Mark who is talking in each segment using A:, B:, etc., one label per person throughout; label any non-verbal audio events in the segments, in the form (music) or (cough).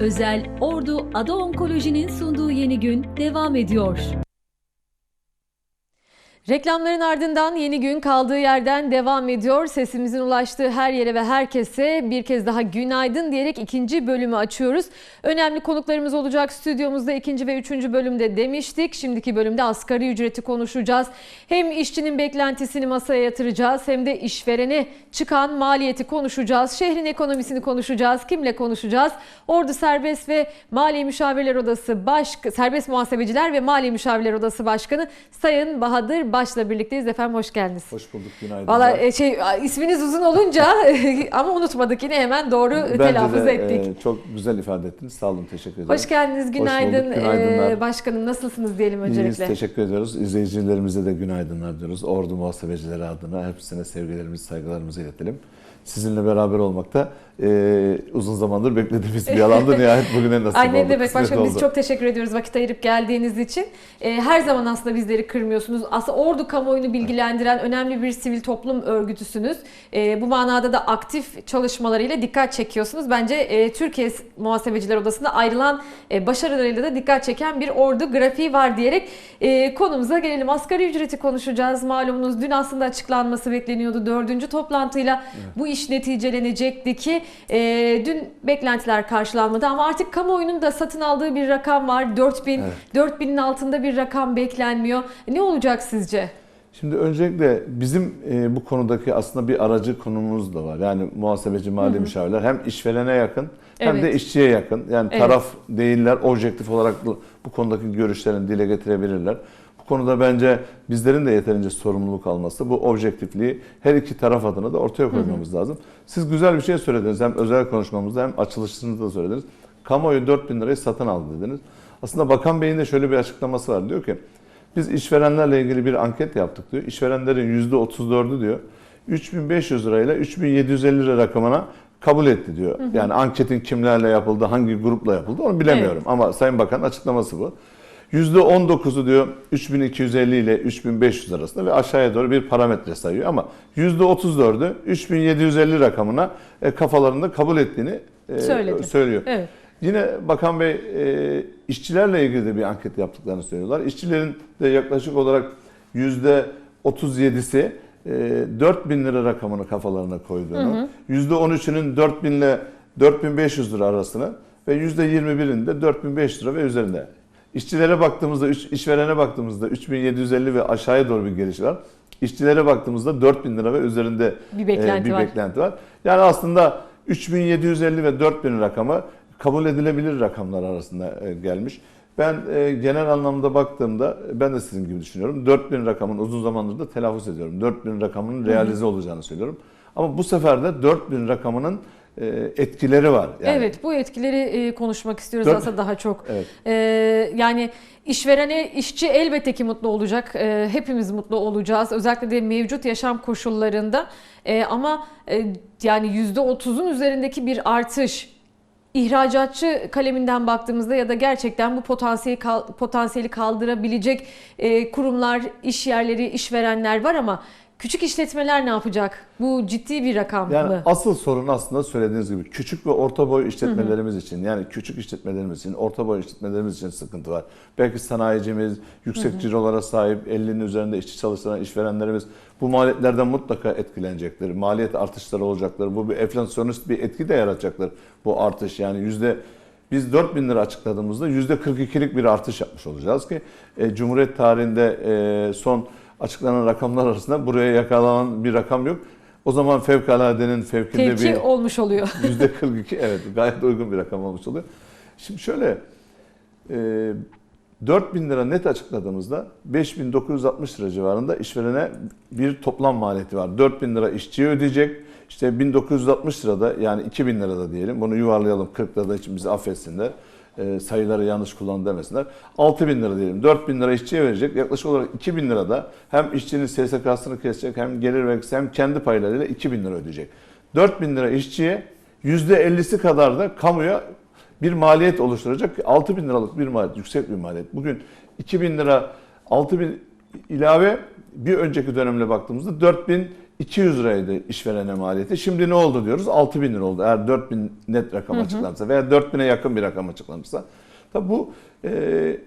A: Özel Ordu Ada Onkoloji'nin sunduğu yeni gün devam ediyor.
B: Reklamların ardından yeni gün kaldığı yerden devam ediyor. Sesimizin ulaştığı her yere ve herkese bir kez daha günaydın diyerek ikinci bölümü açıyoruz. Önemli konuklarımız olacak stüdyomuzda ikinci ve üçüncü bölümde demiştik. Şimdiki bölümde asgari ücreti konuşacağız. Hem işçinin beklentisini masaya yatıracağız hem de işverene çıkan maliyeti konuşacağız. Şehrin ekonomisini konuşacağız. Kimle konuşacağız? Ordu Serbest ve Mali Müşavirler Odası Baş Serbest Muhasebeciler ve Mali Müşavirler Odası Başkanı Sayın Bahadır Baş'la birlikteyiz. Efendim hoş geldiniz.
C: Hoş bulduk, günaydın.
B: Valla e, şey isminiz uzun olunca (laughs) ama unutmadık yine hemen doğru
C: Bence
B: telaffuz
C: de,
B: ettik.
C: e, çok güzel ifade ettiniz. Sağ olun, teşekkür ederim.
B: Hoş geldiniz, günaydın.
C: bulduk, günaydınlar.
B: Ee, başkanım nasılsınız diyelim
C: İyiyiz,
B: öncelikle.
C: teşekkür ediyoruz. İzleyicilerimize de günaydınlar diyoruz. Ordu muhasebecileri adına hepsine sevgilerimizi, saygılarımızı iletelim. Sizinle beraber olmakta e, uzun zamandır beklediğimiz bir (laughs) alandı. Nihayet bugüne nasip
B: Ay ne
C: oldu.
B: demek başkanım biz çok teşekkür ediyoruz vakit ayırıp geldiğiniz için. Ee, her zaman aslında bizleri kırmıyorsunuz. Aslında Ordu kamuoyunu bilgilendiren önemli bir sivil toplum örgütüsünüz. Ee, bu manada da aktif çalışmalarıyla dikkat çekiyorsunuz. Bence e, Türkiye Muhasebeciler Odası'nda ayrılan e, başarılarıyla da dikkat çeken bir ordu grafiği var diyerek e, konumuza gelelim. Asgari ücreti konuşacağız. Malumunuz dün aslında açıklanması bekleniyordu. Dördüncü toplantıyla bu iş neticelenecekti ki e, dün beklentiler karşılanmadı ama artık kamuoyunun da satın aldığı bir rakam var. 4000,
C: Evet.
B: 4000'in altında bir rakam beklenmiyor. Ne olacak sizce?
C: Şimdi öncelikle bizim e, bu konudaki aslında bir aracı konumuz da var. Yani muhasebeci mali müşavirler hem işverene yakın hem de
B: Evet.
C: işçiye yakın. Yani
B: Evet.
C: taraf değiller, objektif olarak bu, konudaki görüşlerini dile getirebilirler. Bu konuda bence bizlerin de yeterince sorumluluk alması, bu objektifliği her iki taraf adına da ortaya koymamız lazım. Siz güzel bir şey söylediniz. Hem özel konuşmamızda hem açılışınızda da söylediniz. Kamuoyu 4000 lirayı satın aldı dediniz. Aslında Bakan Bey'in de şöyle bir açıklaması var. Diyor ki biz işverenlerle ilgili bir anket yaptık diyor. İşverenlerin %34'ü diyor 3500 lirayla 3750 lira rakamına kabul etti diyor. Yani anketin kimlerle yapıldı, hangi grupla yapıldı onu bilemiyorum. Ama Sayın Bakan açıklaması bu. %19'u diyor 3250 ile 3500 arasında ve aşağıya doğru bir parametre sayıyor ama %34'ü 3750 rakamına e, kafalarında kabul ettiğini e,
B: Söyledi.
C: söylüyor.
B: Evet.
C: Yine Bakan Bey e, işçilerle ilgili de bir anket yaptıklarını söylüyorlar. İşçilerin de yaklaşık olarak yüzde 37'si e, 4 bin lira rakamını kafalarına koyduğunu, yüzde 13'ünün 4 bin ile 4500 lira arasını ve yüzde 21'inin de 4500 lira ve üzerinde. İşçilere baktığımızda, işverene baktığımızda 3750 ve aşağıya doğru bir geliş var. İşçilere baktığımızda 4000 lira ve üzerinde
B: Bir beklenti
C: e, bir
B: var.
C: beklenti var. Yani aslında 3750 ve 4000 rakamı kabul edilebilir rakamlar arasında e, gelmiş. Ben e, genel anlamda baktığımda e, ben de sizin gibi düşünüyorum. 4000 rakamın uzun zamandır da telaffuz ediyorum. 4000 rakamının realize olacağını söylüyorum. Ama bu sefer de 4000 rakamının e, etkileri var. Yani
B: Evet bu etkileri e, konuşmak istiyoruz
C: Dört-
B: aslında daha çok.
C: Evet.
B: Ee, yani işverene, işçi elbette ki mutlu olacak. Ee, hepimiz mutlu olacağız. Özellikle de mevcut yaşam koşullarında. Ee, ama e, yani %30'un üzerindeki bir artış ihracatçı kaleminden baktığımızda ya da gerçekten bu potansiyeli potansiyeli kaldırabilecek kurumlar, iş yerleri, işverenler var ama küçük işletmeler ne yapacak? Bu ciddi bir rakam
C: Yani
B: mı?
C: asıl sorun aslında söylediğiniz gibi küçük ve orta boy işletmelerimiz için yani küçük işletmelerimiz için, orta boy işletmelerimiz için sıkıntı var. Belki sanayicimiz, yüksek cirolara sahip 50'nin üzerinde işçi çalıştıran işverenlerimiz bu maliyetlerden mutlaka etkilenecektir. Maliyet artışları olacaktır. Bu bir enflasyonist bir etki de yaratacaktır bu artış. Yani yüzde biz 4 bin lira açıkladığımızda yüzde 42'lik bir artış yapmış olacağız ki e, Cumhuriyet tarihinde e, son açıklanan rakamlar arasında buraya yakalanan bir rakam yok. O zaman fevkaladenin fevkinde
B: Tevki
C: bir
B: olmuş oluyor. (laughs)
C: yüzde 42 evet gayet uygun bir rakam olmuş oluyor. Şimdi şöyle e, 4 bin lira net açıkladığımızda 5960 lira civarında işverene bir toplam maliyeti var. 4 bin lira işçiye ödeyecek. İşte 1960 lirada yani 2000 lirada diyelim bunu yuvarlayalım 40 lirada için bizi affetsinler. E, sayıları yanlış kullandı demesinler. 6 bin lira diyelim. 4 bin lira işçiye verecek. Yaklaşık olarak 2 bin lirada hem işçinin SSK'sını kesecek hem gelir vergisi hem kendi paylarıyla 2 bin lira ödeyecek. 4 bin lira işçiye %50'si kadar da kamuya bir maliyet oluşturacak. 6 bin liralık bir maliyet, yüksek bir maliyet. Bugün 2 bin lira, 6 bin ilave bir önceki dönemle baktığımızda 4 bin 200 liraydı işverene maliyeti. Şimdi ne oldu diyoruz? 6 bin lira oldu. Eğer 4 bin net rakam açıklanırsa veya 4 bine yakın bir rakam açıklanırsa. Tabi bu e,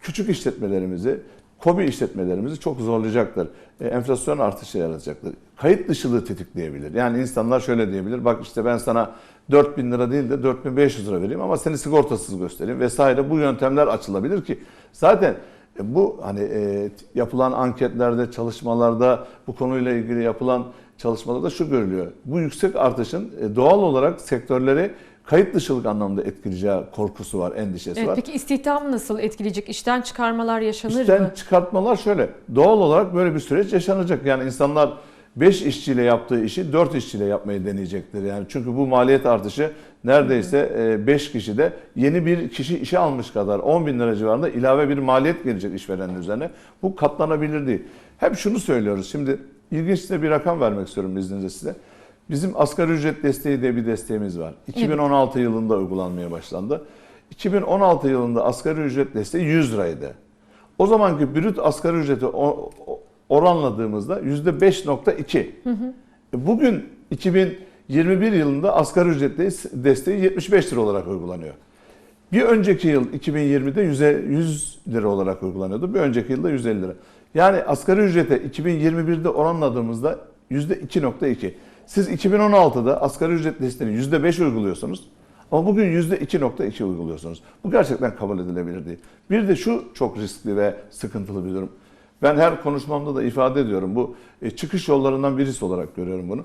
C: küçük işletmelerimizi, kobi işletmelerimizi çok zorlayacaktır. E, enflasyon artışı yaratacaktır. Kayıt dışılığı tetikleyebilir. Yani insanlar şöyle diyebilir. Bak işte ben sana 4000 lira değil de 4500 lira vereyim ama seni sigortasız göstereyim vesaire. Bu yöntemler açılabilir ki zaten bu hani e, yapılan anketlerde, çalışmalarda bu konuyla ilgili yapılan çalışmalarda şu görülüyor. Bu yüksek artışın e, doğal olarak sektörleri kayıt dışılık anlamda etkileyeceği korkusu var, endişesi
B: Evet,
C: var.
B: peki istihdam nasıl etkileyecek? İşten çıkarmalar yaşanır
C: İşten
B: mı?
C: çıkartmalar şöyle. Doğal olarak böyle bir süreç yaşanacak. Yani insanlar 5 işçiyle yaptığı işi 4 işçiyle yapmayı deneyecektir. Yani çünkü bu maliyet artışı neredeyse 5 kişi de yeni bir kişi işe almış kadar 10 bin lira civarında ilave bir maliyet gelecek işverenin üzerine. Bu katlanabilir değil. Hep şunu söylüyoruz. Şimdi ilginç size bir rakam vermek istiyorum izninizle size. Bizim asgari ücret desteği diye bir desteğimiz var. 2016 yılında uygulanmaya başlandı. 2016 yılında asgari ücret desteği 100 liraydı. O zamanki brüt asgari ücreti oranladığımızda yüzde 5.2. E, Bugün 2021 yılında asgari ücret des- desteği 75 lira olarak uygulanıyor. Bir önceki yıl 2020'de 100'e 100 lira olarak uygulanıyordu. Bir önceki yılda 150 lira. Yani asgari ücrete 2021'de oranladığımızda %2.2. Siz 2016'da asgari ücret desteğini %5 uyguluyorsunuz. Ama bugün %2.2 uyguluyorsunuz. Bu gerçekten kabul edilebilir değil. Bir de şu çok riskli ve sıkıntılı bir durum. Ben her konuşmamda da ifade ediyorum. Bu e, çıkış yollarından birisi olarak görüyorum bunu.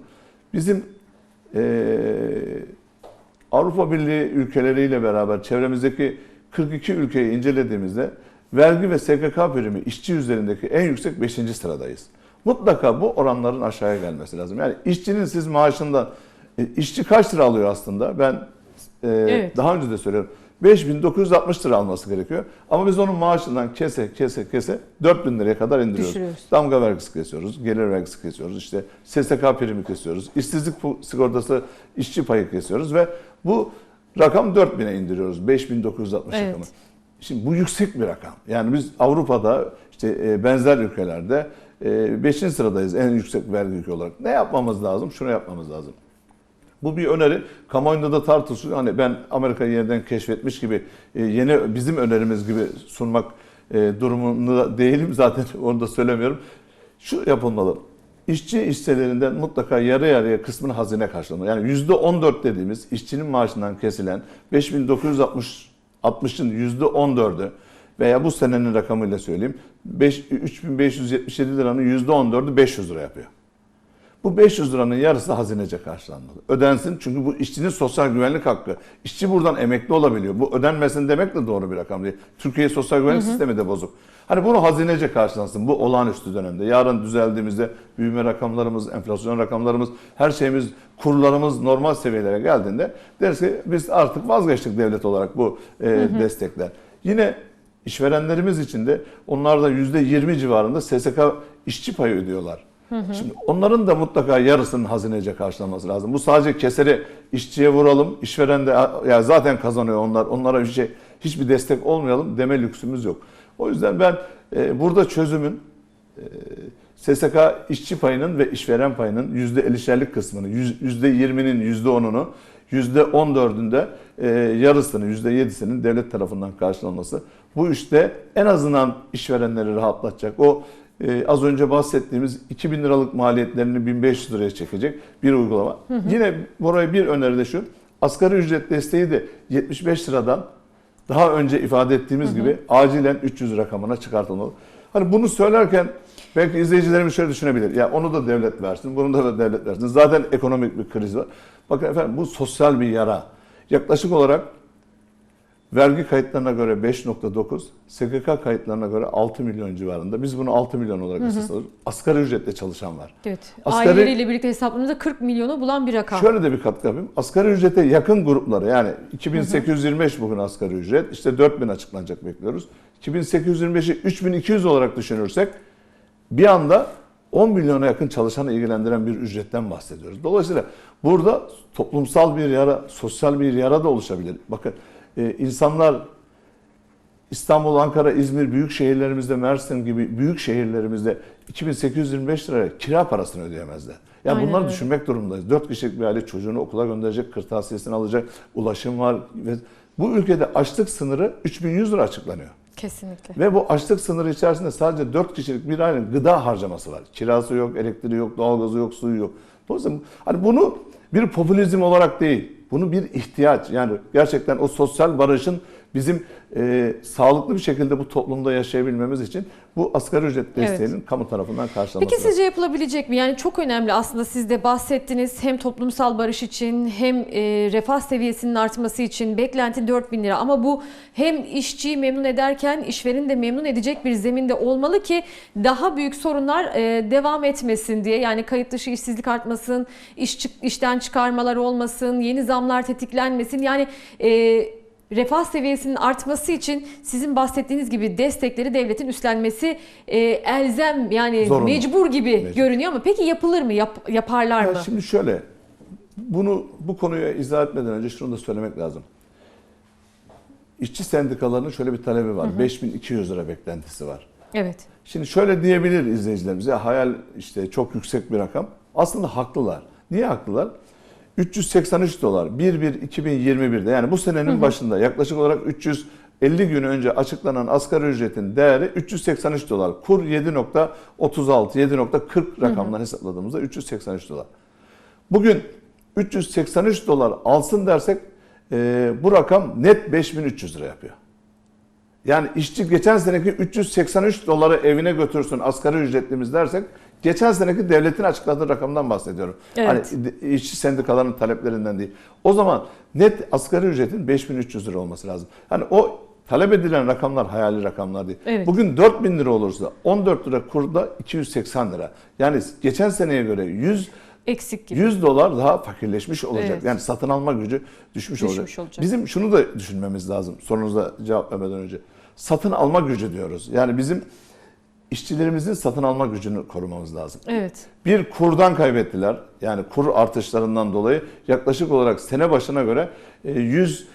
C: Bizim Avrupa Birliği ülkeleriyle beraber çevremizdeki 42 ülkeyi incelediğimizde vergi ve SGK primi işçi üzerindeki en yüksek 5. sıradayız. Mutlaka bu oranların aşağıya gelmesi lazım. Yani işçinin siz maaşından e, işçi kaç lira alıyor aslında? Ben e,
B: Evet.
C: daha önce de söylüyorum. 5960 lira alması gerekiyor. Ama biz onun maaşından kese kese kese 4000 liraya kadar indiriyoruz.
B: Düşürüyoruz.
C: Damga vergisi kesiyoruz, gelir vergisi kesiyoruz, işte SSK primi kesiyoruz, işsizlik sigortası işçi payı kesiyoruz ve bu rakam 4000'e indiriyoruz. 5960
B: Evet.
C: rakamı. Şimdi bu yüksek bir rakam. Yani biz Avrupa'da işte e, benzer ülkelerde 5. sıradayız en yüksek vergi ülke olarak. Ne yapmamız lazım? Şunu yapmamız lazım. Bu bir öneri. Kamuoyunda da tartışılıyor. Hani ben Amerika'yı yeniden keşfetmiş gibi e, yeni bizim önerimiz gibi sunmak e, durumunda değilim. (laughs) Zaten onu da söylemiyorum. Şu yapılmalı. İşçi hisselerinden mutlaka yarı yarıya kısmını hazine karşılamalı. Yani %14 dediğimiz işçinin maaşından kesilen 5960 60'ın %14'ü veya bu senenin rakamıyla söyleyeyim 5, 3577 liranın %14'ü 500 lira yapıyor. Bu 500 liranın yarısı hazinece karşılanmalı. Ödensin çünkü bu işçinin sosyal güvenlik hakkı. İşçi buradan emekli olabiliyor. Bu ödenmesin demek de doğru bir rakam değil. Türkiye sosyal güvenlik sistemi de bozuk. Hani bunu hazinece karşılansın bu olağanüstü dönemde. Yarın düzeldiğimizde büyüme rakamlarımız, enflasyon rakamlarımız, her şeyimiz, kurlarımız normal seviyelere geldiğinde deriz ki biz artık vazgeçtik devlet olarak bu e, destekler. Yine işverenlerimiz için de onlar da %20 civarında SSK işçi payı ödüyorlar. Şimdi onların da mutlaka yarısının hazinece karşılaması lazım. Bu sadece keseri işçiye vuralım, işveren de ya zaten kazanıyor onlar, onlara bir şey hiçbir destek olmayalım deme lüksümüz yok. O yüzden ben e, burada çözümün e, SSK işçi payının ve işveren payının %50'şerlik kısmını, yüz- %20'nin %10'unu, %14'ünde e, yarısını, %7'sinin devlet tarafından karşılanması. Bu işte en azından işverenleri rahatlatacak. O e, az önce bahsettiğimiz 2000 liralık maliyetlerini 1500 liraya çekecek bir uygulama. Yine buraya bir öneri de şu. Asgari ücret desteği de 75 liradan daha önce ifade ettiğimiz gibi acilen 300 rakamına çıkartılmalı. Hani bunu söylerken belki izleyicilerimiz şöyle düşünebilir. Ya onu da devlet versin, bunu da devlet versin. Zaten ekonomik bir kriz var. Bakın efendim bu sosyal bir yara. Yaklaşık olarak vergi kayıtlarına göre 5.9, SGK kayıtlarına göre 6 milyon civarında. Biz bunu 6 milyon olarak esas alıyoruz. Asgari ücretle çalışan var.
B: Evet.
C: Asgari-
B: Aileleriyle birlikte hesapladığımızda 40 milyonu bulan bir rakam.
C: Şöyle de bir katkı yapayım. Asgari ücrete yakın grupları yani 2825 bugün asgari ücret. işte 4000 açıklanacak bekliyoruz. 2825'i 3200 olarak düşünürsek bir anda 10 milyona yakın çalışanı ilgilendiren bir ücretten bahsediyoruz. Dolayısıyla burada toplumsal bir yara, sosyal bir yara da oluşabilir. Bakın e, insanlar İstanbul, Ankara, İzmir büyük şehirlerimizde, Mersin gibi büyük şehirlerimizde 2825 liraya kira parasını ödeyemezler. Yani
B: Aynen
C: bunları
B: öyle.
C: düşünmek durumundayız. 4 kişilik bir aile çocuğunu okula gönderecek, kırtasiyesini alacak, ulaşım var. Ve bu ülkede açlık sınırı 3100 lira açıklanıyor.
B: Kesinlikle.
C: Ve bu açlık sınırı içerisinde sadece 4 kişilik bir ailenin gıda harcaması var. Kirası yok, elektriği yok, doğalgazı yok, suyu yok. Dolayısıyla hani bunu bir popülizm olarak değil, bunu bir ihtiyaç. Yani gerçekten o sosyal barışın bizim e, sağlıklı bir şekilde bu toplumda yaşayabilmemiz için bu asgari ücret desteğinin kamu tarafından karşılanması
B: Peki sizce yapılabilecek mi? Yani çok önemli aslında siz de bahsettiniz. Hem toplumsal barış için hem e, refah seviyesinin artması için beklenti 4000 lira. Ama bu hem işçiyi memnun ederken işvereni de memnun edecek bir zeminde olmalı ki daha büyük sorunlar e, devam etmesin diye. Yani kayıt dışı işsizlik artmasın, iş işten çıkarmalar olmasın, yeni zamlar tetiklenmesin. Yani e, refah seviyesinin artması için sizin bahsettiğiniz gibi destekleri devletin üstlenmesi e, elzem yani
C: Zorunlu.
B: mecbur gibi
C: Mecbur.
B: görünüyor ama peki yapılır mı? Yap- yaparlar
C: Ya
B: mı?
C: şimdi şöyle, bunu bu konuya izah etmeden önce şunu da söylemek lazım. İşçi sendikalarının şöyle bir talebi var. 5200 lira beklentisi var.
B: Evet.
C: Şimdi şöyle diyebilir izleyicilerimiz ya hayal işte çok yüksek bir rakam. Aslında haklılar. Niye haklılar? 383 dolar 1-1-2021'de yani bu senenin başında yaklaşık olarak 350 gün önce açıklanan asgari ücretin değeri 383 dolar. Kur 7.36 7.40 rakamdan hesapladığımızda 383 dolar. Bugün 383 dolar alsın dersek e, bu rakam net 5300 lira yapıyor. Yani işçi geçen seneki 383 doları evine götürsün asgari ücretlimiz dersek geçen seneki devletin açıkladığı rakamdan bahsediyorum.
B: Evet.
C: Hani işçi sendikalarının taleplerinden değil. O zaman net asgari ücretin 5300 lira olması lazım. Hani o talep edilen rakamlar hayali rakamlar değil.
B: Evet.
C: Bugün 4000 lira olursa 14 lira kurda 280 lira. Yani geçen seneye göre 100
B: Eksik gibi.
C: 100 dolar daha fakirleşmiş olacak.
B: Evet.
C: Yani satın alma gücü düşmüş,
B: Düşmüş
C: olacak.
B: olacak.
C: Bizim şunu da düşünmemiz lazım sorunuza cevap vermeden önce. Satın alma gücü diyoruz. Yani bizim işçilerimizin satın alma gücünü korumamız lazım.
B: Evet.
C: Bir kurdan kaybettiler. Yani kur artışlarından dolayı yaklaşık olarak sene başına göre e, 150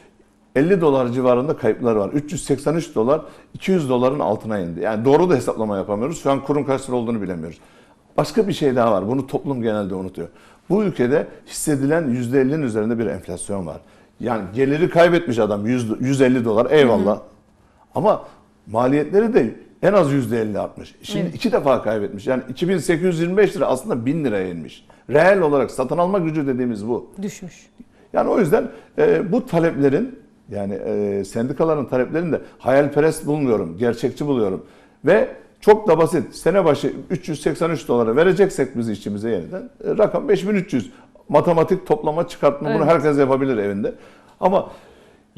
C: dolar civarında kayıplar var. 383 dolar 200 doların altına indi. Yani doğru da hesaplama yapamıyoruz. Şu an kurun kaç lira olduğunu bilemiyoruz. Başka bir şey daha var. Bunu toplum genelde unutuyor. Bu ülkede hissedilen %50'nin üzerinde bir enflasyon var. Yani geliri kaybetmiş adam 100, 150 dolar eyvallah. Ama maliyetleri de en az %50 artmış. Şimdi
B: Evet.
C: iki defa kaybetmiş. Yani 2825 lira aslında 1000 liraya inmiş. Reel olarak satın alma gücü dediğimiz bu.
B: Düşmüş.
C: Yani o yüzden e, bu taleplerin yani e, sendikaların taleplerini de hayalperest bulmuyorum, gerçekçi buluyorum. Ve çok da basit. Sene başı 383 dolara vereceksek biz işçimize yeniden e, rakam 5300. Matematik toplama çıkartma bunu
B: Evet.
C: herkes yapabilir evinde. Ama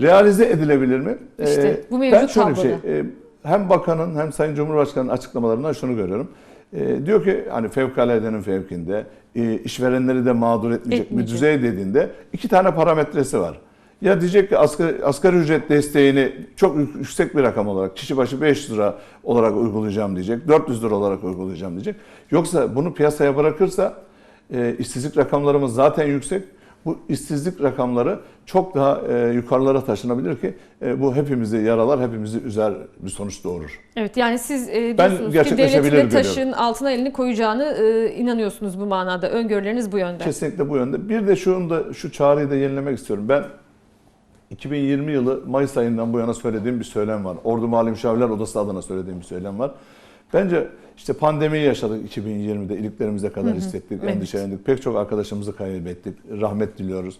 C: realize edilebilir mi? E,
B: İşte bu
C: ben
B: mevcut
C: şöyle bir şey, e, hem bakanın hem Sayın Cumhurbaşkanı'nın açıklamalarından şunu görüyorum. E, diyor ki hani fevkaladenin fevkinde e, işverenleri de mağdur etmeyecek bir
B: Etmeyecek.
C: düzey dediğinde iki tane parametresi var. Ya diyecek ki asgari, asgari ücret desteğini çok yük- yüksek bir rakam olarak kişi başı 500 lira olarak uygulayacağım diyecek. 400 lira olarak uygulayacağım diyecek. Yoksa bunu piyasaya bırakırsa e, işsizlik rakamlarımız zaten yüksek. Bu işsizlik rakamları çok daha e, yukarılara taşınabilir ki e, bu hepimizi yaralar, hepimizi üzer bir sonuç doğurur.
B: Evet yani siz e,
C: Ben
B: diyorsunuz ki
C: gerçekleşebilir
B: devletin de
C: görüyorum.
B: taşın altına elini koyacağını e, inanıyorsunuz bu manada. Öngörüleriniz bu yönde.
C: Kesinlikle bu yönde. Bir de şunu da şu çağrıyı da yenilemek istiyorum. Ben 2020 yılı Mayıs ayından bu yana söylediğim bir söylem var. Ordu Mali Müşavirler Odası adına söylediğim bir söylem var. Bence işte pandemiyi yaşadık 2020'de iliklerimize kadar hissettik,
B: evet.
C: endişelendik. Pek çok arkadaşımızı kaybettik. Rahmet diliyoruz.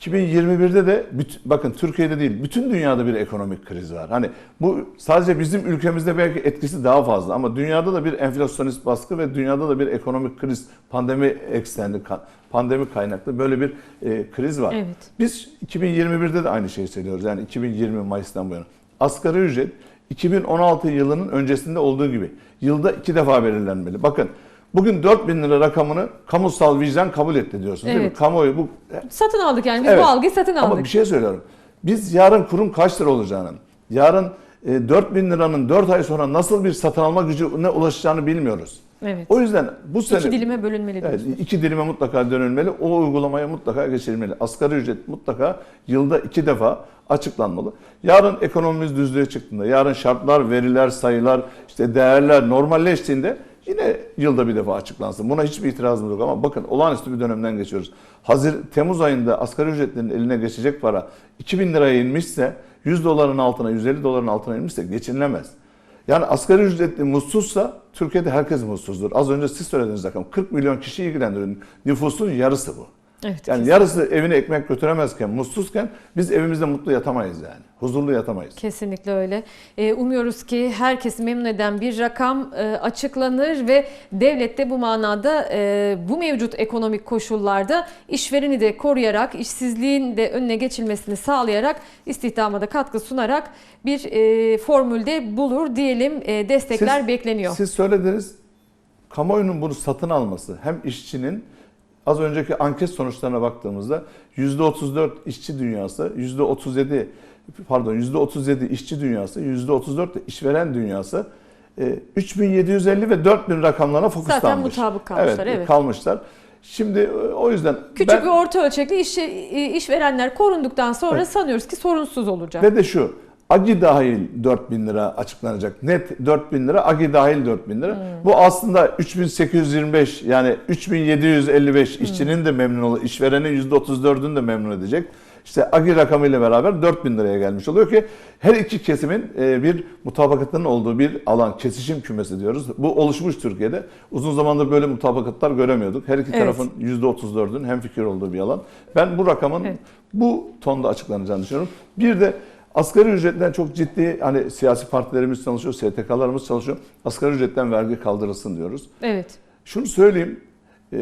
C: 2021'de de bakın Türkiye'de değil bütün dünyada bir ekonomik kriz var. Hani bu sadece bizim ülkemizde belki etkisi daha fazla ama dünyada da bir enflasyonist baskı ve dünyada da bir ekonomik kriz, pandemi eksenli, pandemi kaynaklı böyle bir e, kriz var.
B: Evet.
C: Biz 2021'de de aynı şeyi söylüyoruz. Yani 2020 Mayıs'tan bu yana. Asgari ücret 2016 yılının öncesinde olduğu gibi yılda iki defa belirlenmeli. Bakın bugün 4000 lira rakamını kamusal vicdan kabul etti diyorsunuz değil mi?
B: Evet.
C: Kamuoyu bu
B: Satın aldık yani biz
C: Evet.
B: bu algıyı satın aldık.
C: ama bir şey söylüyorum. Biz yarın kurum kaç lira olacağını, yarın e, 4000 liranın 4 ay sonra nasıl bir satın alma gücüne ulaşacağını bilmiyoruz.
B: Evet.
C: O yüzden bu sene
B: İki dilime bölünmeli
C: Evet,
B: diyorsunuz.
C: iki dilime mutlaka dönülmeli. O uygulamaya mutlaka geçirilmeli. Asgari ücret mutlaka yılda iki defa açıklanmalı. Yarın ekonomimiz düzlüğe çıktığında, yarın şartlar, veriler, sayılar, işte değerler normalleştiğinde yine yılda bir defa açıklansın. Buna hiçbir itirazımız yok ama bakın olağanüstü bir dönemden geçiyoruz. Hazır Temmuz ayında asgari ücretlerin eline geçecek para 2000 liraya inmişse 100 doların altına, 150 doların altına inmişse geçinilemez. Yani asgari ücretli mutsuzsa Türkiye'de herkes mutsuzdur. Az önce siz söylediğiniz rakam 40 milyon kişi ilgilendiriyor. Nüfusun yarısı bu.
B: Evet,
C: Yani yarısı evine ekmek götüremezken, mutsuzken biz evimizde mutlu yatamayız yani. Huzurlu yatamayız.
B: Kesinlikle öyle. Ee, umuyoruz ki herkesi memnun eden bir rakam e, açıklanır ve devlet de bu manada e, bu mevcut ekonomik koşullarda işvereni de koruyarak, işsizliğin de önüne geçilmesini sağlayarak, istihdama da katkı sunarak bir e, formülde bulur diyelim. E, destekler
C: Siz-
B: bekleniyor.
C: Siz söylediniz, kamuoyunun bunu satın alması hem işçinin az önceki anket sonuçlarına baktığımızda %34 işçi dünyası, %37 pardon %37 işçi dünyası, %34 de işveren dünyası e, 3750 ve 4000 rakamlarına fokuslanmış.
B: mutabık kalmışlar, evet.
C: kalmışlar. Şimdi e, o yüzden
B: Küçük
C: ben-
B: ve orta ölçekli iş, işverenler korunduktan sonra
C: Evet.
B: sanıyoruz ki sorunsuz olacak.
C: Ve de şu, AGI dahil 4000 lira açıklanacak. Net 4000 lira, AGI dahil 4000 lira. Bu aslında 3825 yani 3755 işçinin de memnun oluyor. işverenin %34'ünü de memnun edecek. İşte AGI rakamıyla beraber 4000 liraya gelmiş oluyor ki her iki kesimin e, bir mutabakatının olduğu bir alan, kesişim kümesi diyoruz. Bu oluşmuş Türkiye'de. Uzun zamandır böyle mutabakatlar göremiyorduk. Her iki
B: Evet.
C: tarafın %34'ün hemfikir olduğu bir alan. Ben bu rakamın
B: Evet.
C: bu tonda açıklanacağını düşünüyorum. Bir de asgari ücretten çok ciddi hani siyasi partilerimiz çalışıyor, STK'larımız çalışıyor. Asgari ücretten vergi kaldırılsın diyoruz.
B: Evet.
C: Şunu söyleyeyim. E,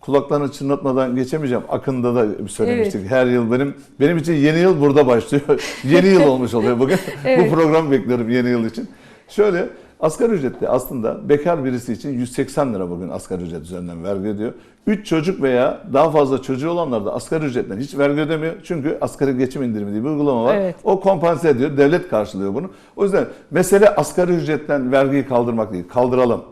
C: kulaklarını çınlatmadan geçemeyeceğim. Akın'da da söylemiştik. Her yıl benim benim için yeni yıl burada başlıyor. (laughs) yeni yıl olmuş oluyor bugün. (laughs)
B: Evet.
C: Bu program bekliyorum yeni yıl için. Şöyle asgari ücretli aslında bekar birisi için 180 lira bugün asgari ücret üzerinden vergi ödüyor. 3 çocuk veya daha fazla çocuğu olanlar da asgari ücretten hiç vergi ödemiyor. Çünkü asgari geçim indirimi diye bir uygulama var.
B: Evet.
C: O kompanse ediyor. Devlet karşılıyor bunu. O yüzden mesele asgari ücretten vergiyi kaldırmak değil. Kaldıralım.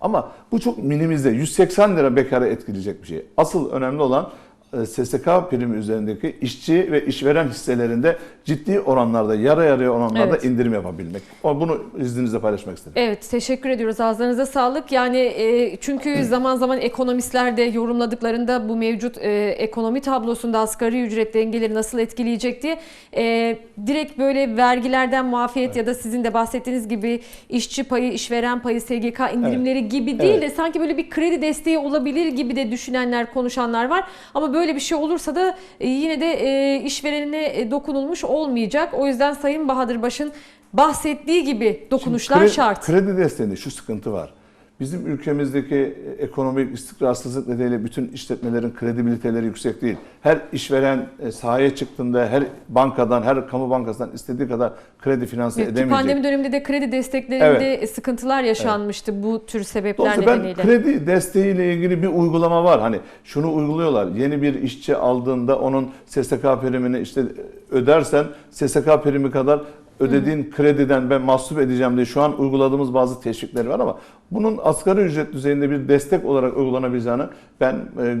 C: Ama bu çok minimize. 180 lira bekara etkileyecek bir şey. Asıl önemli olan e, SSK primi üzerindeki işçi ve işveren hisselerinde ciddi oranlarda, yarı yarıya oranlarda
B: Evet.
C: indirim yapabilmek. O- Bunu izninizle paylaşmak istedim.
B: Evet teşekkür ediyoruz ağızlarınıza sağlık. Yani e, çünkü zaman zaman ekonomistler de yorumladıklarında bu mevcut e, ekonomi tablosunda asgari ücret dengeleri nasıl etkileyecek diye e, direkt böyle vergilerden muafiyet ya da sizin de bahsettiğiniz gibi işçi payı, işveren payı, SGK indirimleri gibi değil de sanki böyle bir kredi desteği olabilir gibi de düşünenler, konuşanlar var. Ama böyle bir şey olursa da e, yine de e, işverenine e, dokunulmuş olmayacak. O yüzden Sayın Bahadır Baş'ın bahsettiği gibi dokunuşlar
C: Şimdi kredi,
B: şart.
C: Kredi desteğinde şu sıkıntı var. Bizim ülkemizdeki ekonomik istikrarsızlık nedeniyle bütün işletmelerin kredibiliteleri yüksek değil. Her işveren e, sahaya çıktığında her bankadan, her kamu bankasından istediği kadar kredi finanse
B: Evet,
C: edemeyecek.
B: pandemi döneminde de kredi desteklerinde sıkıntılar yaşanmıştı bu tür sebepler
C: Dolayısıyla ben
B: nedeniyle.
C: kredi desteğiyle ilgili bir uygulama var. Hani şunu uyguluyorlar. Yeni bir işçi aldığında onun SSK primini işte ödersen SSK primi kadar ödediğin krediden ben mahsup edeceğim diye şu an uyguladığımız bazı teşvikler var ama bunun asgari ücret düzeyinde bir destek olarak uygulanabileceğini ben e,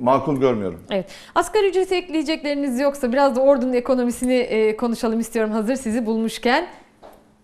C: makul görmüyorum.
B: Evet. Asgari ücrete ekleyecekleriniz yoksa biraz da ordunun ekonomisini e, konuşalım istiyorum hazır sizi bulmuşken.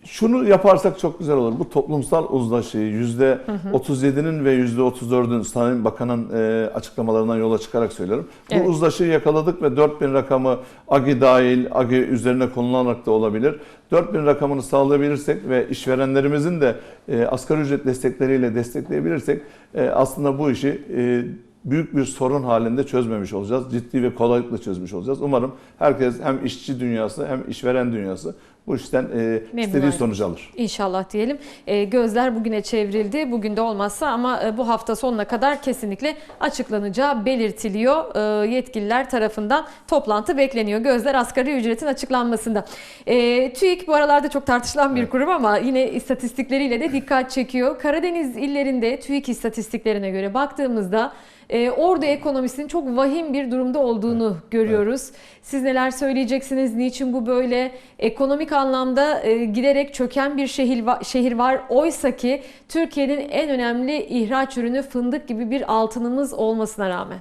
C: Şunu yaparsak çok güzel olur. Bu toplumsal uzlaşıyı %37'nin ve %34'ün Sayın Bakan'ın e, açıklamalarından yola çıkarak söylüyorum.
B: Evet.
C: Bu uzlaşıyı yakaladık ve 4000 rakamı AGI dahil, AGI üzerine konularak da olabilir. 4000 rakamını sağlayabilirsek ve işverenlerimizin de e, asgari ücret destekleriyle destekleyebilirsek e, aslında bu işi e, büyük bir sorun halinde çözmemiş olacağız. Ciddi ve kolaylıkla çözmüş olacağız. Umarım herkes hem işçi dünyası hem işveren dünyası bu işten e, istediği sonucu alır.
B: İnşallah diyelim. E, gözler bugüne çevrildi. Bugün de olmazsa ama e, bu hafta sonuna kadar kesinlikle açıklanacağı belirtiliyor. E, yetkililer tarafından toplantı bekleniyor. Gözler asgari ücretin açıklanmasında. E, TÜİK bu aralarda çok tartışılan bir
C: Evet.
B: kurum ama yine istatistikleriyle de dikkat çekiyor. Karadeniz illerinde TÜİK istatistiklerine göre baktığımızda e, orada ekonomisinin çok vahim bir durumda olduğunu görüyoruz. Siz neler söyleyeceksiniz? Niçin bu böyle? Ekonomik anlamda e, giderek çöken bir şehir va- şehir var. Oysa ki Türkiye'nin en önemli ihraç ürünü fındık gibi bir altınımız olmasına rağmen.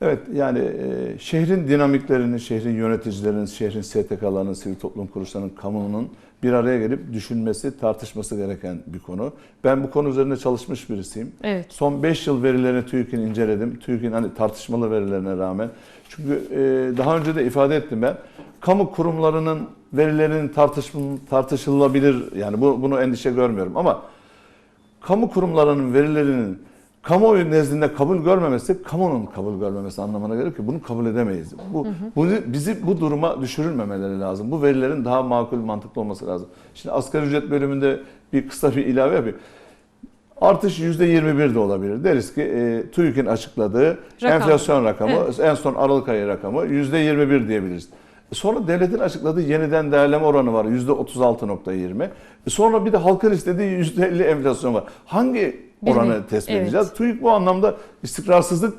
C: Evet yani e, şehrin dinamiklerini, şehrin yöneticilerinin, şehrin STK'larının, sivil toplum kuruluşlarının, kamunun bir araya gelip düşünmesi, tartışması gereken bir konu. Ben bu konu üzerinde çalışmış birisiyim.
B: Evet.
C: Son 5 yıl verilerini TÜİK'in inceledim. TÜİK'in hani tartışmalı verilerine rağmen. Çünkü e, daha önce de ifade ettim ben. Kamu kurumlarının verilerinin tartışıl- tartışılabilir yani bu, bunu endişe görmüyorum ama kamu kurumlarının verilerinin kamuoyu nezdinde kabul görmemesi kamunun kabul görmemesi anlamına gelir ki bunu kabul edemeyiz. Bu, bunu, bizi bu duruma düşürülmemeleri lazım. Bu verilerin daha makul mantıklı olması lazım. Şimdi asgari ücret bölümünde bir kısa bir ilave yapayım. Artış %21 de olabilir. Deriz ki e, TÜİK'in açıkladığı
B: Rakam.
C: enflasyon rakamı
B: Evet.
C: en son Aralık ayı rakamı %21 diyebiliriz. E, Sonra devletin açıkladığı yeniden değerleme oranı var %36.20. E, Sonra bir de halkın istediği %50 enflasyon var. Hangi oranı
B: Bilmiyorum.
C: tespit
B: Evet.
C: edeceğiz? TÜİK bu anlamda istikrarsızlık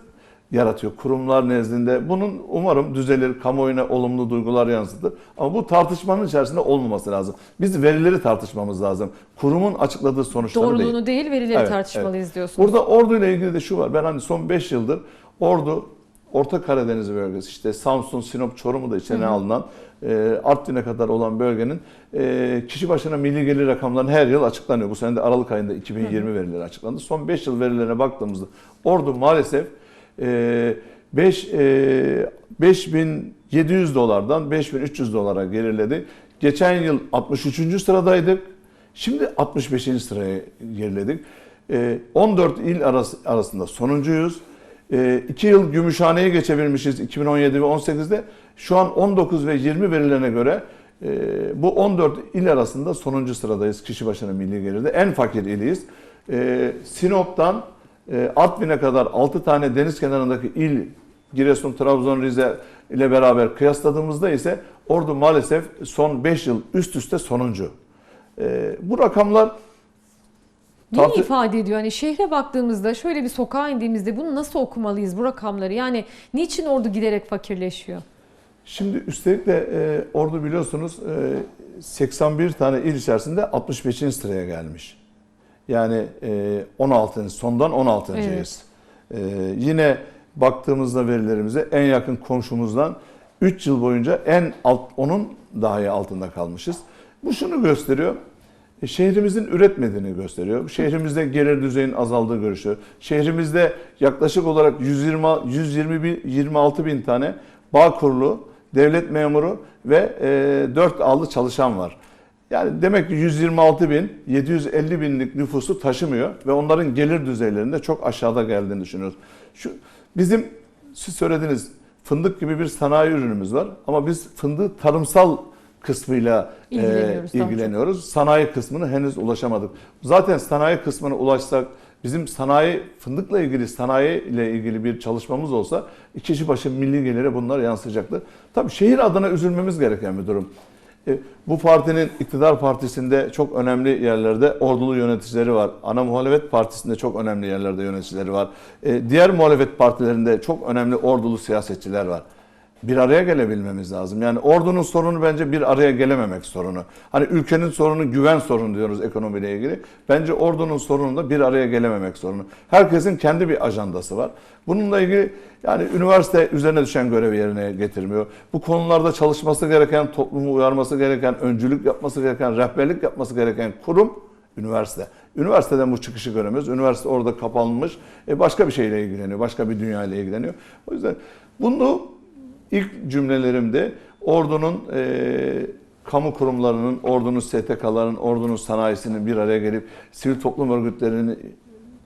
C: yaratıyor kurumlar nezdinde. Bunun umarım düzelir, kamuoyuna olumlu duygular yansıtır. Ama bu tartışmanın içerisinde olmaması lazım. Biz verileri tartışmamız lazım. Kurumun açıkladığı sonuçları değil.
B: Doğruluğunu değil verileri
C: Evet,
B: tartışmalıyız diyorsunuz.
C: Burada Ordu ile ilgili de şu var. Ben hani son 5 yıldır Ordu, Orta Karadeniz bölgesi, işte Samsun, Sinop, Çorum'u da içine alınan e, Artvin'e kadar olan bölgenin e, kişi başına milli gelir rakamlarının her yıl açıklanıyor. Bu sene de Aralık ayında 2020 verileri açıklandı. Son 5 yıl verilerine baktığımızda Ordu maalesef e, 5 e, 5700 dolardan 5300 dolara geriledi. Geçen yıl 63. sıradaydık. Şimdi 65. sıraya geriledik. Ee, 14 il arası, arasında sonuncuyuz. 2 yıl Gümüşhane'yi geçebilmişiz 2017 ve 18'de. Şu an 19 ve 20 verilerine göre e, bu 14 il arasında sonuncu sıradayız kişi başına milli gelirde. En fakir iliyiz. Ee, Sinop'tan e, Artvin'e kadar 6 tane deniz kenarındaki il Giresun, Trabzon, Rize ile beraber kıyasladığımızda ise Ordu maalesef son 5 yıl üst üste sonuncu. Ee, bu rakamlar
B: Neyi
C: tartı-
B: ifade ediyor? Hani şehre baktığımızda şöyle bir sokağa indiğimizde bunu nasıl okumalıyız bu rakamları? Yani niçin ordu giderek fakirleşiyor?
C: Şimdi üstelik de e, Ordu biliyorsunuz e, 81 tane il içerisinde 65. sıraya gelmiş. Yani e, 16. sondan 16.'yız. E, yine baktığımızda verilerimize en yakın komşumuzdan 3 yıl boyunca en alt onun dahi altında kalmışız. Bu şunu gösteriyor. E, Şehrimizin üretmediğini gösteriyor. Şehrimizde gelir düzeyinin azaldığı görüşüyor. Şehrimizde yaklaşık olarak 120 120 bin, 26 bin tane bağ kurulu, devlet memuru ve e, 4 allı çalışan var. Yani demek ki 126 bin, 750 binlik nüfusu taşımıyor ve onların gelir düzeylerinde çok aşağıda geldiğini düşünüyoruz. Şu bizim siz söylediniz fındık gibi bir sanayi ürünümüz var ama biz fındığı tarımsal kısmıyla e,
B: İlgileniyoruz çok.
C: ilgileniyoruz. Sanayi kısmını henüz ulaşamadık. Zaten sanayi kısmına ulaşsak bizim sanayi fındıkla ilgili sanayi ile ilgili bir çalışmamız olsa kişi başı milli gelire bunlar yansıyacaktır. Tabii şehir adına üzülmemiz gereken bir durum. E, Bu partinin iktidar partisinde çok önemli yerlerde ordulu yöneticileri var. Ana muhalefet partisinde çok önemli yerlerde yöneticileri var. E, Diğer muhalefet partilerinde çok önemli ordulu siyasetçiler var. Bir araya gelebilmemiz lazım. Yani ordunun sorunu bence bir araya gelememek sorunu. Hani ülkenin sorunu güven sorunu diyoruz ekonomiyle ilgili. Bence ordunun sorunu da bir araya gelememek sorunu. Herkesin kendi bir ajandası var. Bununla ilgili yani üniversite üzerine düşen görevi yerine getirmiyor. Bu konularda çalışması gereken, toplumu uyarması gereken, öncülük yapması gereken, rehberlik yapması gereken kurum üniversite. Üniversiteden bu çıkışı göremiyoruz. Üniversite orada kapanmış. E başka bir şeyle ilgileniyor. Başka bir dünya ile ilgileniyor. O yüzden bunu ilk cümlelerimde ordunun e, kamu kurumlarının, ordunun STK'ların, ordunun sanayisinin bir araya gelip sivil toplum örgütlerinin,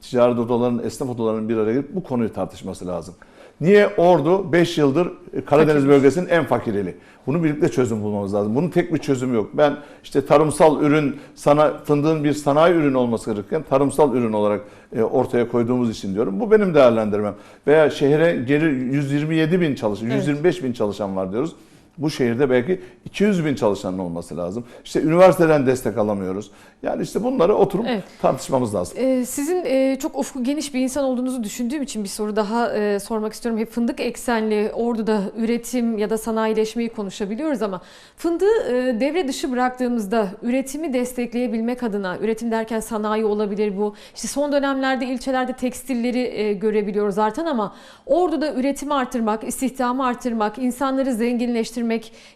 C: ticaret odalarının, esnaf odalarının bir araya gelip bu konuyu tartışması lazım. Niye Ordu 5 yıldır Karadeniz
B: Fakir.
C: bölgesinin en fakir? Bunu birlikte çözüm bulmamız lazım. Bunun tek bir çözümü yok. Ben işte tarımsal ürün, sana, fındığın bir sanayi ürünü olması gerekirken tarımsal ürün olarak e, ortaya koyduğumuz için diyorum. Bu benim değerlendirmem. Veya şehre gelir 127 bin çalışan,
B: Evet.
C: 125 bin çalışan var diyoruz. Bu şehirde belki 200 bin çalışanın olması lazım. İşte üniversiteden destek alamıyoruz. Yani işte bunları oturup
B: Evet.
C: tartışmamız lazım.
B: Ee, Sizin e, çok ufku geniş bir insan olduğunuzu düşündüğüm için bir soru daha e, sormak istiyorum. Hep fındık eksenli Ordu'da üretim ya da sanayileşmeyi konuşabiliyoruz ama fındığı e, devre dışı bıraktığımızda üretimi destekleyebilmek adına, üretim derken sanayi olabilir bu. İşte son dönemlerde ilçelerde tekstilleri e, görebiliyoruz artan ama Ordu'da üretimi artırmak, istihdamı artırmak, insanları zenginleştirmek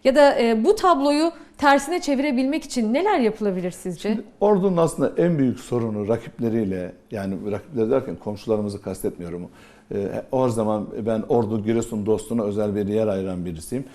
B: ya da e, bu tabloyu tersine çevirebilmek için neler yapılabilir sizce?
C: Ordu'nun aslında en büyük sorunu rakipleriyle yani rakipleri derken komşularımızı kastetmiyorum. Ee, o zaman ben Ordu Giresun dostuna özel bir yer ayıran birisiyim.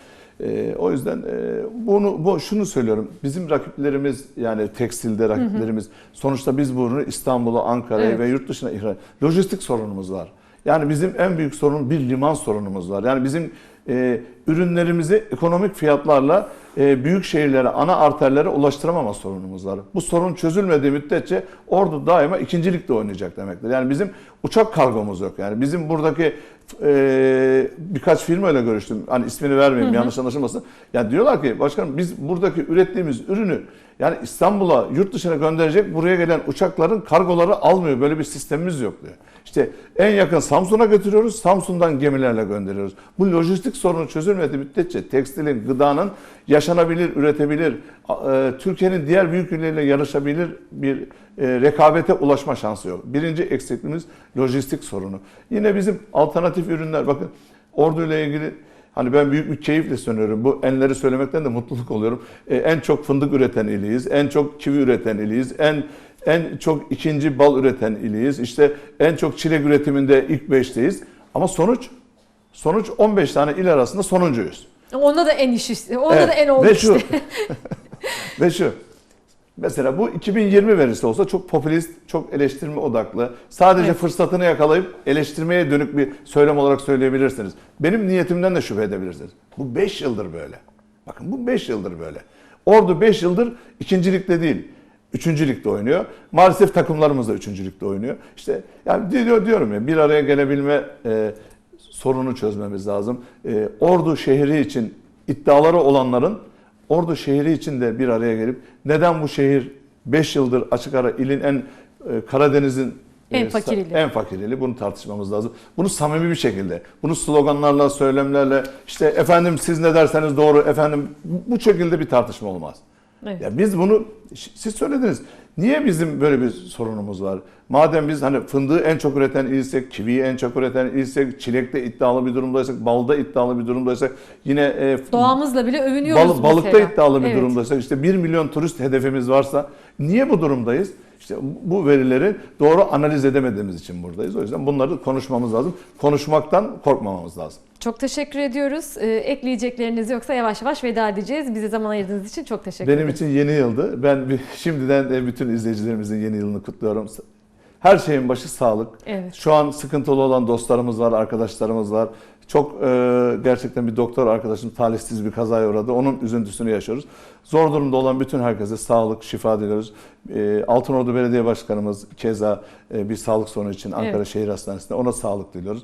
C: Ee, o yüzden e, bunu bu şunu söylüyorum. Bizim rakiplerimiz yani tekstilde rakiplerimiz sonuçta biz bunu İstanbul'a, Ankara'ya
B: Evet.
C: ve yurt dışına ihraç. Lojistik sorunumuz var. Yani bizim en büyük sorun bir liman sorunumuz var. Yani bizim e, ürünlerimizi ekonomik fiyatlarla e, büyük şehirlere, ana arterlere ulaştıramama sorunumuz var. Bu sorun çözülmediği müddetçe Ordu daima ikincilikte oynayacak demektir. Yani bizim uçak kargomuz yok. Yani bizim buradaki e, birkaç firma ile görüştüm. Hani ismini vermeyeyim yanlış anlaşılmasın. Yani diyorlar ki başkanım biz buradaki ürettiğimiz ürünü yani İstanbul'a yurt dışına gönderecek buraya gelen uçakların kargoları almıyor. Böyle bir sistemimiz yok diyor. İşte en yakın Samsun'a götürüyoruz. Samsun'dan gemilerle gönderiyoruz. Bu lojistik sorunu çözülmediği müddetçe tekstilin, gıdanın yaşanabilir, üretebilir, e, Türkiye'nin diğer büyük illeriyle yarışabilir bir e, rekabete ulaşma şansı yok. Birinci eksikliğimiz lojistik sorunu. Yine bizim alternatif ürünler bakın Ordu ile ilgili Hani ben büyük bir keyifle söylüyorum. Bu enleri söylemekten de mutluluk oluyorum. E, en çok fındık üreten iliyiz. En çok kivi üreten iliyiz. En en çok ikinci bal üreten iliyiz. İşte en çok çilek üretiminde ilk beşteyiz. Ama sonuç sonuç 15 tane il arasında sonuncuyuz.
B: Onda da en işi, onda
C: Evet,
B: da en oldu
C: ve şu,
B: işte. (laughs)
C: ve şu. Mesela bu 2020 verisi olsa çok popülist, çok eleştirme odaklı. Sadece
B: Evet.
C: fırsatını yakalayıp eleştirmeye dönük bir söylem olarak söyleyebilirsiniz. Benim niyetimden de şüphe edebilirsiniz. Bu 5 yıldır böyle. Bakın bu 5 yıldır böyle. Ordu 5 yıldır ikincilikte değil. Üçüncülükte oynuyor. Maalesef takımlarımız da üçüncülükte oynuyor. İşte yani diyor, diyorum ya bir araya gelebilme e, sorunu çözmemiz lazım. E, Ordu şehri için iddiaları olanların Ordu şehri için de bir araya gelip neden bu şehir 5 yıldır açık ara ilin en e, Karadeniz'in
B: En
C: e, sa-
B: fakir ili.
C: en fakir ili bunu tartışmamız lazım. Bunu samimi bir şekilde, bunu sloganlarla, söylemlerle işte efendim siz ne derseniz doğru efendim bu şekilde bir tartışma olmaz.
B: Evet.
C: Ya biz bunu siz söylediniz. Niye bizim böyle bir sorunumuz var? Madem biz hani fındığı en çok üreten ilsek, kiviyi en çok üreten ilsek, çilekte iddialı bir durumdaysak, balda iddialı bir durumdaysak, yine e,
B: Doğamızla bile övünüyoruz
C: Bal- balıkta
B: mesela.
C: iddialı bir
B: Evet.
C: durumdaysak işte 1 milyon turist hedefimiz varsa niye bu durumdayız? İşte bu verileri doğru analiz edemediğimiz için buradayız. O yüzden bunları konuşmamız lazım. Konuşmaktan korkmamamız lazım.
B: Çok teşekkür ediyoruz. Ee, ekleyecekleriniz yoksa yavaş yavaş veda edeceğiz. Bize zaman ayırdığınız için çok teşekkür
C: Benim
B: ederim.
C: için yeni yıldı. Ben bir, şimdiden de bütün izleyicilerimizin yeni yılını kutluyorum. Her şeyin başı sağlık.
B: Evet.
C: Şu an sıkıntılı olan dostlarımız var, arkadaşlarımız var. Çok e, gerçekten bir doktor arkadaşım talihsiz bir kazaya uğradı. Onun üzüntüsünü yaşıyoruz. Zor durumda olan bütün herkese sağlık, şifa diliyoruz. E, Altınordu Belediye Başkanımız keza e, bir sağlık sorunu için Ankara
B: Evet.
C: Şehir Hastanesi'nde ona sağlık diliyoruz.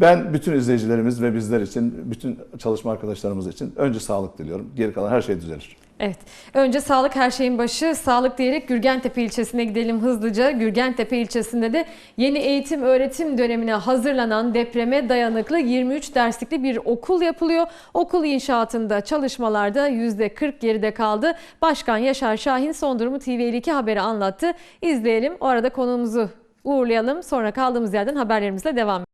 C: Ben bütün izleyicilerimiz ve bizler için, bütün çalışma arkadaşlarımız için önce sağlık diliyorum. Geri kalan her şey düzelir.
B: Evet. Önce sağlık her şeyin başı. Sağlık diyerek Gürgentepe ilçesine gidelim hızlıca. Gürgentepe ilçesinde de yeni eğitim öğretim dönemine hazırlanan depreme dayanıklı 23 derslikli bir okul yapılıyor. Okul inşaatında çalışmalarda %40 geride kaldı. Başkan Yaşar Şahin son durumu TV52 haberi anlattı. İzleyelim. O arada konuğumuzu uğurlayalım. Sonra kaldığımız yerden haberlerimizle devam edelim.